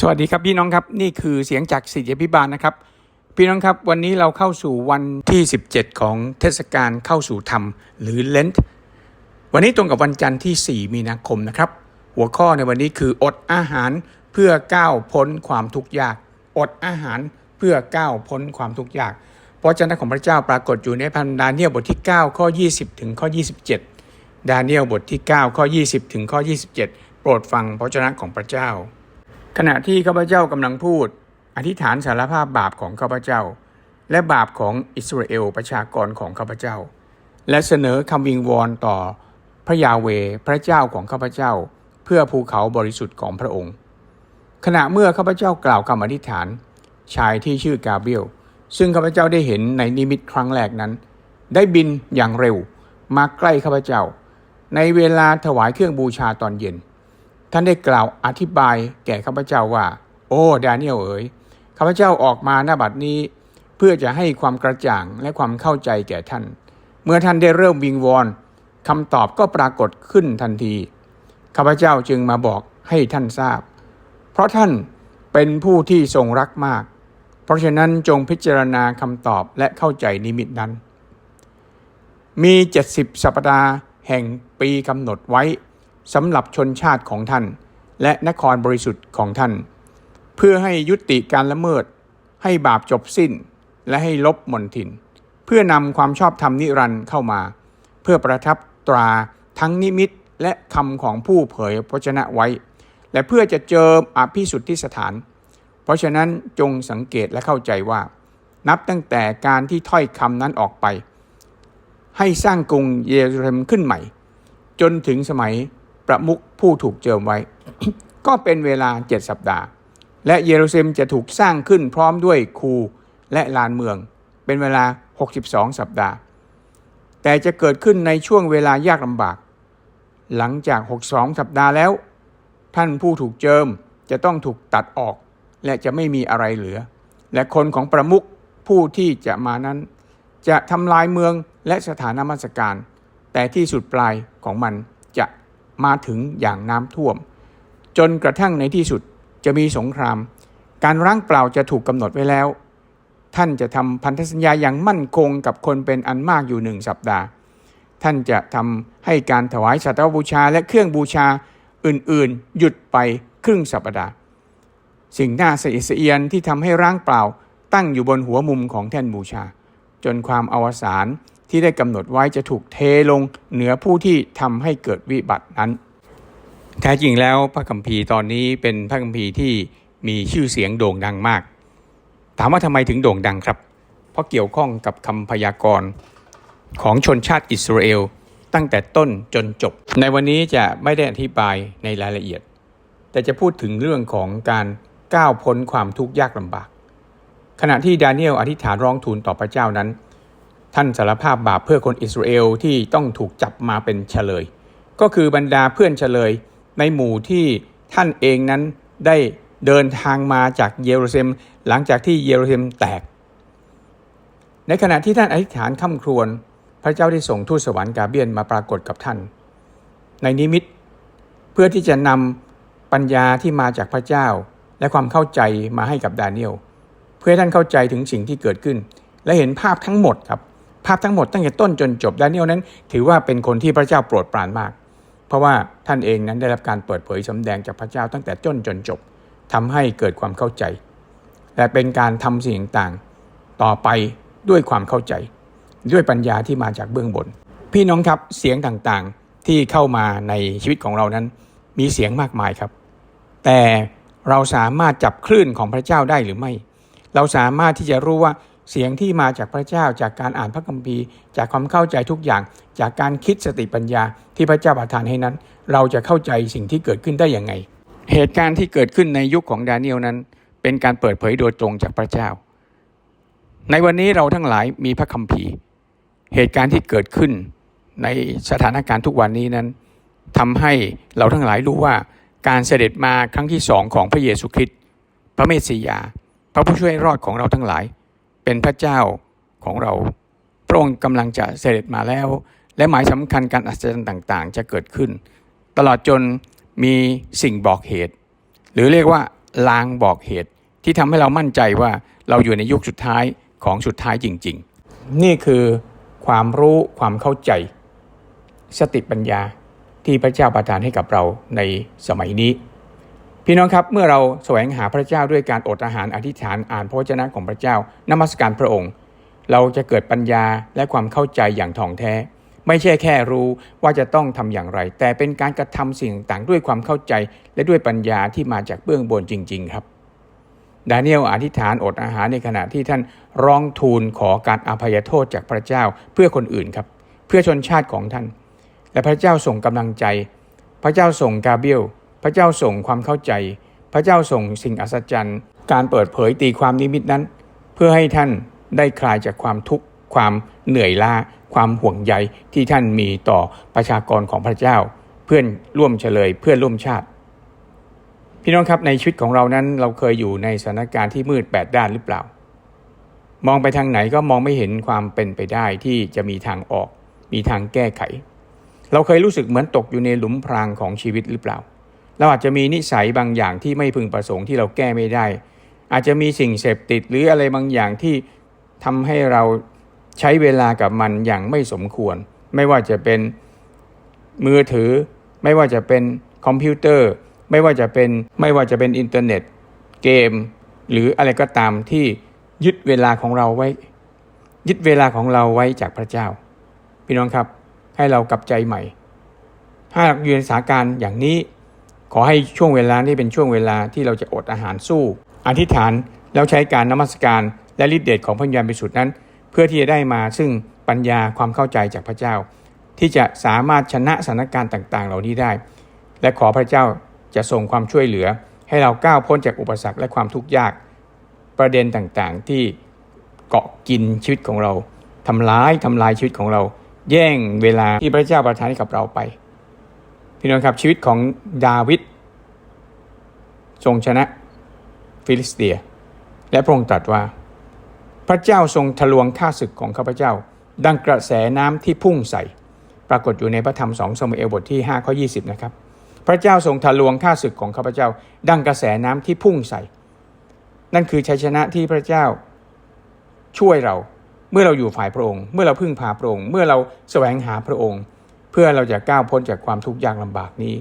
สวัสดีครับพี่น้องครับนี่คือเสียงจากสิทธิพิบาลนะครับ พี่น้องครับวันนี้เราเข้าสู่วันที่ 17 ของเทศกาลเข้าสู่ธรรม หรือเลนต์วันนี้ตรงกับวันจันทร์ที่ 4 มีนาคมนะครับ หัวข้อในวันนี้คืออดอาหารเพื่อก้าวพ้นความทุกข์ยาก อดอาหารเพื่อก้าวพ้นความทุกข์ยากเพราะเจ้าหน้าของพระเจ้าปรากฏอยู่ในพันดาเนียลบทที่ 9 ข้อ 20 ถึงข้อ 27 ดาเนียลบทที่ 9 ข้อ 20 ถึงข้อ 27 โปรดฟังพระเจ้าของพระเจ้า ขณะที่ข้าพเจ้ากำลังพูด อธิษฐานสารภาพบาปของข้าพเจ้า และบาปของอิสราเอลประชากรของข้าพเจ้า และเสนอคำวิงวอนต่อพระยาเวพระเจ้าของข้าพเจ้า เพื่อภูเขาบริสุทธิ์ของพระองค์ ขณะเมื่อข้าพเจ้ากล่าวคำอธิษฐาน ชายที่ชื่อกาเบียลซึ่งข้าพเจ้าได้เห็นในนิมิตครั้งแรกนั้น ได้บินอย่างเร็วมาใกล้ข้าพเจ้า ในเวลาถวายเครื่องบูชาตอนเย็น ท่านได้กล่าวอธิบายแก่ข้าพเจ้าว่า โอ้ดาเนียลเอ๋ยข้าพเจ้าออกมาหน้าบัดนี้ เพื่อจะให้ความกระจ่างและความเข้าใจแก่ท่าน เมื่อท่านได้เริ่มวิงวอนคำตอบก็ปรากฏขึ้นทันทีข้าพเจ้าจึงมาบอกให้ท่านทราบ เพราะท่านเป็นผู้ที่ทรงรักมาก เพราะฉะนั้นจงพิจารณาคำตอบและเข้าใจนิมิตนั้น มี 70 สัปดาห์แห่งปีกำหนดไว้ สำหรับชนชาติของท่าน และนครบริสุทธิ์ของท่าน เพื่อให้ยุติการละเมิด ให้บาปจบสิ้น และให้ลบมนทิน เพื่อนำความชอบธรรมนิรันดร์เข้ามา เพื่อประทับตราทั้งนิมิตและคำของผู้เผยพระชนะไว้ และเพื่อจะเจิมอภิสุทธิสถาน เพราะฉะนั้นจงสังเกตและเข้าใจว่า นับตั้งแต่การที่ถ้อยคำนั้นออกไป ให้สร้างกรุงเยรูซาเล็มขึ้นใหม่ จนถึงสมัย ประมุขผู้ถูกเจิมไว้ ก็เป็นเวลาเจ็ดสัปดาห์ และเยรูซาเล็มจะถูกสร้างขึ้นพร้อมด้วยคูและลานเมือง เป็นเวลา 62 สัปดาห์ แต่จะเกิดขึ้นในช่วงเวลายากลำบาก หลังจาก 62 สัปดาห์แล้ว ท่านผู้ถูกเจิมจะต้องถูกตัดออก และจะไม่มีอะไรเหลือ และคนของประมุขผู้ที่จะมานั้น จะทำลายเมืองและสถานมัสการ แต่ที่สุดปลายของมัน มาถึงอย่างน้ำท่วม จนกระทั่งในที่สุดจะมีสงคราม การร่างเปล่าจะถูกกำหนดไว้แล้ว ท่านจะทำพันธสัญญาอย่างมั่นคงกับคนเป็นอันมากอยู่หนึ่งสัปดาห์ ท่านจะทำให้การถวายสัตวบูชาและเครื่องบูชาอื่นๆ หยุดไปครึ่งสัปดาห์ สิ่งน่าสะอิดสะเอียนที่ทำให้ร่างเปล่าตั้งอยู่บนหัวมุมของแท่นบูชา จนความอวสาน ที่ได้กำหนดไว้จะถูกเทลงเหนือผู้ที่ทำให้เกิดวิบัตินั้น แท้จริงแล้วพระคัมภีร์ตอนนี้เป็นพระคัมภีร์ที่มีชื่อเสียงโด่งดังมาก ถามว่าทำไมถึงโด่งดังครับ เพราะเกี่ยวข้องกับคำพยากรณ์ของชนชาติอิสราเอลตั้งแต่ต้นจนจบ ในวันนี้จะไม่ได้อธิบายในรายละเอียด แต่จะพูดถึงเรื่องของการก้าวพ้นความทุกข์ยากลำบาก ขณะที่ดาเนียลอธิษฐานร้องทูลต่อพระเจ้านั้น ท่านสารภาพบาปเพื่อคนอิสราเอลที่ต้องถูกจับมาเป็นเฉลย ก็คือบรรดาเพื่อนเฉลย ในหมู่ที่ท่านเองนั้นได้เดินทางมาจากเยรูซาเล็มหลังจากที่เยรูซาเล็มแตก ในขณะที่ท่านอธิษฐานข้าครวญพระเจ้าได้ส่งทูตสวรรค์กาเบียนมาปรากฏกับท่าน ในนิมิตเพื่อที่จะนำปัญญาที่มาจากพระเจ้า และความเข้าใจมาให้กับดาเนียลเพื่อให้ท่านเข้าใจถึงสิ่งที่เกิดขึ้น และเห็นภาพทั้งหมดครับ ภาพทั้งหมดตั้งแต่ต้นจนจบดาเนียลนั้น ถือว่าเป็นคนที่พระเจ้าโปรดปรานมาก เพราะว่าท่านเองนั้นได้รับการเปิดเผยสำแดงจากพระเจ้าตั้งแต่ต้นจนจบทำให้เกิดความเข้าใจ และเป็นการทำสิ่งต่างต่อไปด้วยความเข้าใจ ด้วยปัญญาที่มาจากเบื้องบน พี่น้องครับเสียงต่างๆที่เข้ามาในชีวิตของเรานั้น มีเสียงมากมายครับ แต่เราสามารถจับคลื่นของพระเจ้าได้หรือไม่ เราสามารถที่จะรู้ว่า เสียงที่มาจากพระเจ้าจากการอ่านพระคัมภีร์ จากความเข้าใจทุกอย่าง จากการคิดสติปัญญาที่พระเจ้าประทานให้นั้น เราจะเข้าใจสิ่งที่เกิดขึ้นได้อย่างไง เหตุการณ์ที่เกิดขึ้นในยุคของดาเนียลนั้น เป็นการเปิดเผยโดยตรงจากพระเจ้า ในวันนี้เราทั้งหลายมีพระคัมภีร์ เหตุการณ์ที่เกิดขึ้นในสถานการณ์ทุกวันนี้นั้นทำให้เราทั้งหลายรู้ว่าการเสด็จมาครั้งที่สองของพระเยซูคริสต์พระเมสสิยา พระผู้ช่วยรอดของเราทั้งหลาย เป็นพระเจ้าของเรา พระองค์กำลังจะเสด็จมาแล้ว และหมายสำคัญการอัศจรรย์ต่างๆ จะเกิดขึ้น ตลอดจนมีสิ่งบอกเหตุ หรือเรียกว่าลางบอกเหตุ ที่ทำให้เรามั่นใจว่าเราอยู่ในยุคสุดท้ายของสุดท้ายจริง ๆ นี่คือความรู้ความเข้าใจ สติปัญญาที่พระเจ้าประทานให้กับเราในสมัยนี้ พี่น้องครับเมื่อเราแสวงหาพระเจ้าด้วยการอดอาหารอธิษฐานอ่านพระวจนะของพระเจ้านมัสการพระองค์ เราจะเกิดปัญญาและความเข้าใจอย่างท่องแท้ ไม่ใช่แค่รู้ว่าจะต้องทำอย่างไร แต่เป็นการกระทำสิ่งต่างด้วยความเข้าใจและด้วยปัญญาที่มาจากเบื้องบนจริง ๆ ครับ ดาเนียลอธิษฐานอดอาหารในขณะที่ท่านร้องทูลขอการอภัยโทษจากพระเจ้าเพื่อคนอื่นครับ เพื่อชนชาติของท่าน และพระเจ้าส่งกำลังใจ พระเจ้าส่งกาเบียล พระเจ้าส่งความเข้าใจ พระเจ้าส่งสิ่งอัศจรรย์ การเปิดเผยตีความนิมิตนั้น เพื่อให้ท่านได้คลายจากความทุกข์ความเหนื่อยล้าความห่วงใยที่ท่านมีต่อประชากรของพระเจ้า เพื่อนร่วมเฉลยเพื่อนร่วมชาติ พี่น้องครับในชีวิตของเรานั้นเราเคยอยู่ในสถานการณ์ที่มืดแปดด้านหรือเปล่า มองไปทางไหนก็มองไม่เห็นความเป็นไปได้ที่จะมีทางออก มีทางแก้ไข เราเคยรู้สึกเหมือนตกอยู่ในหลุมพรางของชีวิตหรือเปล่า เราอาจจะมีนิสัยบางอย่างที่ไม่พึงประสงค์ที่เราแก้ไม่ได้ อาจจะมีสิ่งเสพติดหรืออะไรบางอย่างที่ทำให้เราใช้เวลากับมันอย่างไม่สมควร ไม่ว่าจะเป็นมือถือ ไม่ว่าจะเป็นคอมพิวเตอร์ ไม่ว่าจะเป็นไม่ว่าจะเป็นอินเทอร์เน็ต เกม หรืออะไรก็ตามที่ยึดเวลาของเราไว้ ยึดเวลาของเราไว้จากพระเจ้า พี่น้องครับให้เรากลับใจใหม่ ถ้าอยู่ในสถานการณ์อย่างนี้ ขอให้ช่วงเวลานี้เป็นช่วงเวลาที่เราจะอดอาหารสู้ อธิษฐานแล้วใช้การนมัสการและฤทธิเดชของพระญญาณบริสุทธิ์นั้น เพื่อที่จะได้มาซึ่งปัญญาความเข้าใจจากพระเจ้า ที่จะสามารถชนะสถานการณ์ต่างๆ เหล่านี้ได้ และขอพระเจ้าจะส่งความช่วยเหลือ ให้เราก้าวพ้นจากอุปสรรคและความทุกข์ยากประเด็นต่างๆ ที่เกาะกินชีวิตของเราทำร้ายทำลายชีวิตของเรา แย่งเวลาที่พระเจ้าประทานให้กับเราไป พี่น้องครับชีวิตของดาวิดทรงชนะฟิลิสเตีย และพระองค์ตรัสว่า พระเจ้าทรงทะลวงข้าศึกของข้าพเจ้า ดังกระแสน้ำที่พุ่งใส่ ปรากฏอยู่ในพระธรรมสองสมุเอลบทที่5ข้อ20นะครับพระเจ้าทรงทะลวงข้าศึกของข้าพเจ้า ดังกระแสน้ำที่พุ่งใส่ นั่นคือชัยชนะที่พระเจ้าช่วยเราเมื่อเราอยู่ฝ่ายพระองค์ เมื่อเราพึ่งพาพระองค์ เมื่อเราแสวงหาพระองค์ เพื่อเราจะก้าวพ้นจากความทุกข์ยากลำบากนี้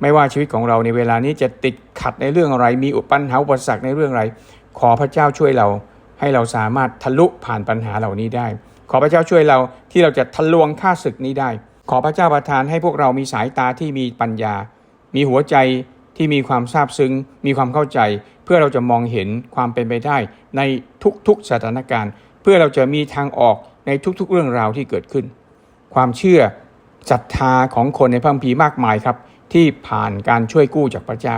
ไม่ว่าชีวิตของเราในเวลานี้จะติดขัดในเรื่องอะไร มีอุปัญหาอุปสรรคในเรื่องอะไร ขอพระเจ้าช่วยเรา ให้เราสามารถทะลุผ่านปัญหาเหล่านี้ได้ ขอพระเจ้าช่วยเราที่เราจะทะลวงข้าศึกนี้ได้ ขอพระเจ้าประทานให้พวกเรามีสายตาที่มีปัญญา มีหัวใจที่มีความซาบซึ้ง มีความเข้าใจ เพื่อเราจะมองเห็นความเป็นไปได้ในทุกๆสถานการณ์ เพื่อเราจะมีทางออกในทุกๆเรื่องราวที่เกิดขึ้น ความเชื่อ ศรัทธาของคนในพระคัมภีร์มากมายครับ ที่ผ่านการช่วยกู้จากพระเจ้า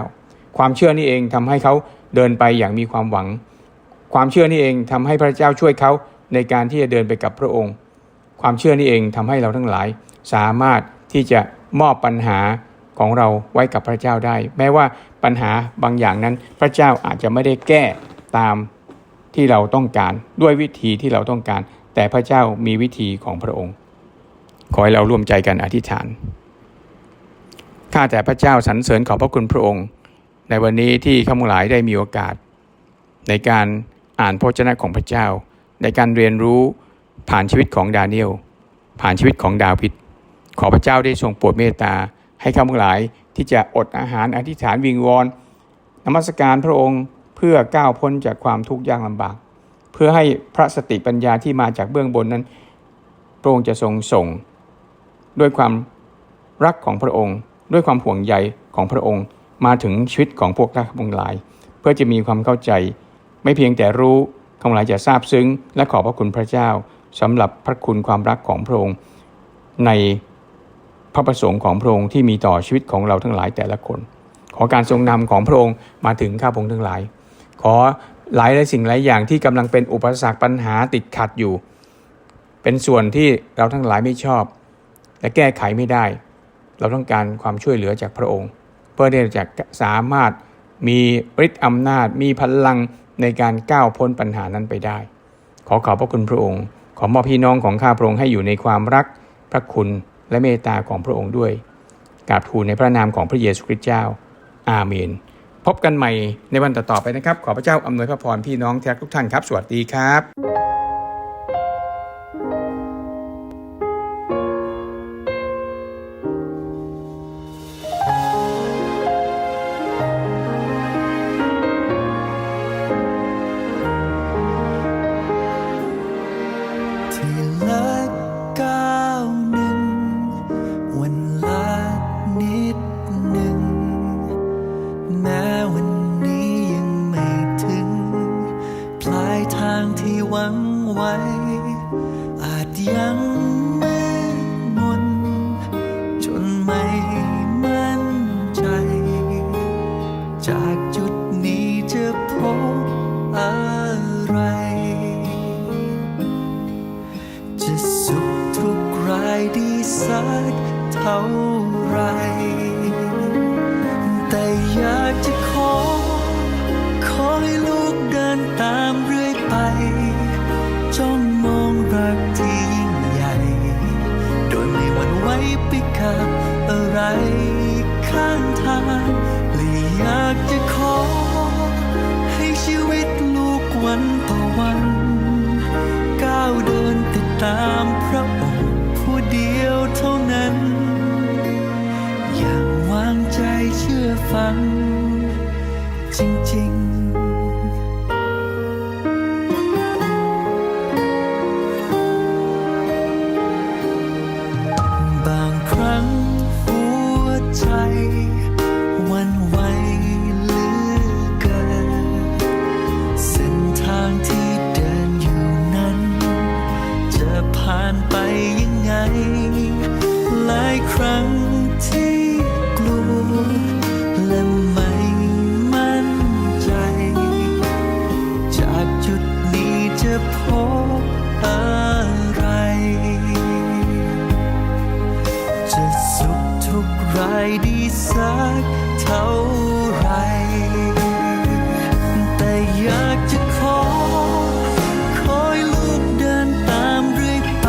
ความเชื่อนี่เองทำให้เขาเดินไปอย่างมีความหวัง ความเชื่อนี่เองทำให้พระเจ้าช่วยเขาในการที่จะเดินไปกับพระองค์ ความเชื่อนี่เองทำให้เราทั้งหลาย สามารถที่จะมอบปัญหาของเราไว้กับพระเจ้าได้ แม้ว่าปัญหาบางอย่างนั้น พระเจ้าอาจจะไม่ได้แก้ตามที่เราต้องการด้วยวิธีที่เราต้องการ แต่พระเจ้ามีวิธีของพระองค์ ขอให้เราร่วมใจกันอธิษฐาน ข้าแต่พระเจ้าสรรเสริญขอบพระคุณพระองค์ ในวันนี้ที่ข้าพงหลายได้มีโอกาส ในการอ่านพระวจนะของพระเจ้า ในการเรียนรู้ผ่านชีวิตของดาเนียลผ่านชีวิตของดาวิดขอพระเจ้าได้ทรงโปรดเมตตา ให้ข้าพงหลายที่จะอดอาหารอธิษฐานวิงวอนนมัสการพระองค์เพื่อก้าวพ้นจากความทุกข์ยากลำบาก เพื่อให้พระสติปัญญาที่มาจากเบื้องบนนั้นพระองค์จะทรงส่ง ด้วยความรักของพระองค์ ด้วยความห่วงใยของพระองค์ มาถึงชีวิตของพวกท่านทั้งหลาย เพื่อจะมีความเข้าใจ ไม่เพียงแต่รู้ทั้งหลายจะทราบซึ้ง และขอบพระคุณพระเจ้าสำหรับพระคุณความรักของพระองค์ ในพระประสงค์ของพระองค์ที่มีต่อชีวิตของเราทั้งหลายแต่ละคน ขอการทรงนำของพระองค์มาถึงข้าพงทั้งหลาย ขอหลายหลายสิ่งหลายอย่างที่กำลังเป็นอุปสรรคปัญหาติดขัดอยู่ เป็นส่วนที่เราทั้งหลายไม่ชอบ และแก้ไขไม่ได้ เราต้องการความช่วยเหลือจากพระองค์ เพื่อที่จะสามารถมีฤทธิ์อำนาจมีพลังในการก้าวพ้นปัญหานั้นไปได้ ขอขอบพระคุณพระองค์ ขอมอบพี่น้องของข้าพระองค์ให้อยู่ในความรักพระคุณและเมตตาของพระองค์ด้วยกราบทูลในพระนามของพระเยซูคริสต์เจ้า อาเมน พบกันใหม่ในวันต่อๆไปนะครับ ขอพระเจ้าอำนวยพระพรพี่น้องแท้ทุกท่านครับ สวัสดีครับ ไว้ อาจยังมืดมน จนไม่มั่นใจ จากจุดนี้จะพบอะไร จะสุขทุกข์รายดีสักเท่าไร แต่อยากจะขอ ขอให้ลูกเดินตาม ข้างทางเลยอยากจะขอ ให้ชีวิตลูกวันต่อวัน ก้าวเดินติดตามพระองค์ผู้เดียวเท่านั้น อย่างวางใจเชื่อฟัง ทุกข์ร้ายดีสักเท่าไร แต่อยากจะขอ คอยลูกเดินตามเรื่อยไป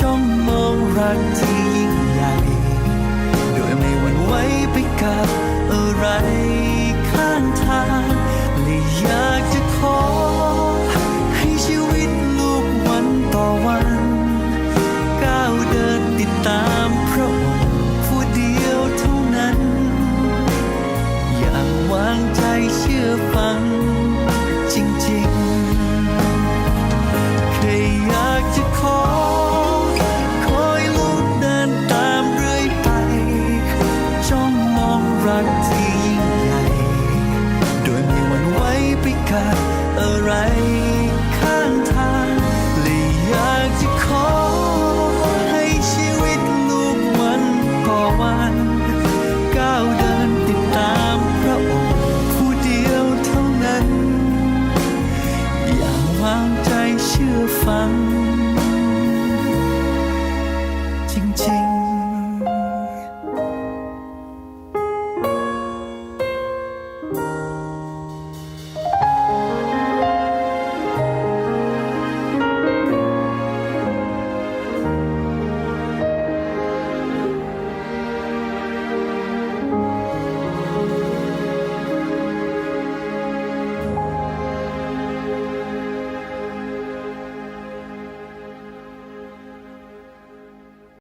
จ้องมองรักที่ยิ่งใหญ่ โดยไม่หวั่นไหวไปกับ